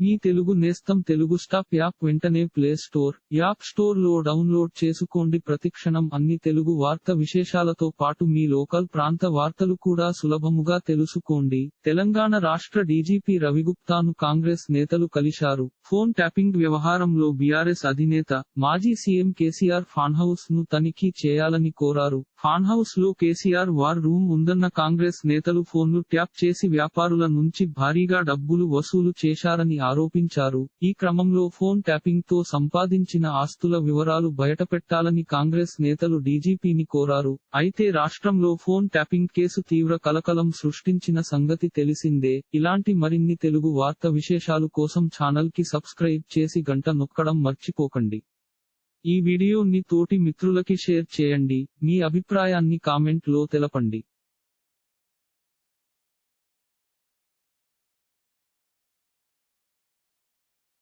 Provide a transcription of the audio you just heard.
మీ తెలుగు నేస్తం Telugu stop app వెంటనే play store app స్టోర్లో డౌన్లోడ్ చేసుకోండి. ప్రతిక్షణం అన్ని తెలుగు వార్త విశేషాలతో పాటు మీ లోకల్ ప్రాంత వార్తలు కూడా సులభముగా తెలుసుకోండి. తెలంగాణ రాష్ట్ర డీజీపీ రవిగుప్తాను కాంగ్రెస్ నేతలు కలిశారు. ఫోన్ ట్యాపింగ్ వ్యవహారంలో బీఆర్ఎస్ అధినేత మాజీ సీఎం కేసీఆర్ ఫాన్ హౌస్ను తనిఖీ చేయాలని కోరారు. ఫాన్ హౌస్లో కేసీఆర్ వార్ రూమ్ ఉందన్న కాంగ్రెస్ నేతలు ఫోన్లు ట్యాప్ చేసి వ్యాపారుల నుంచి భారీగా డబ్బులు వసూలు చేశారని ఆరోపించారు. ఈ క్రమంలో ఫోన్ ట్యాపింగ్తో సంపాదించిన ఆస్తుల వివరాలు బయటపెట్టాలని కాంగ్రెస్ నేతలు డీజీపీని కోరారు. అయితే రాష్ట్రంలో ఫోన్ ట్యాపింగ్ కేసు తీవ్ర కలకలం సృష్టించిన సంగతి తెలిసిందే. ఇలాంటి మరిన్ని తెలుగు వార్త విశేషాలు కోసం ఛానల్కి సబ్స్క్రైబ్ చేసి గంట నొక్కడం మర్చిపోకండి. ఈ వీడియోని తోటి మిత్రులకి షేర్ చేయండి. మీ అభిప్రాయాన్ని కామెంట్లో తెలపండి.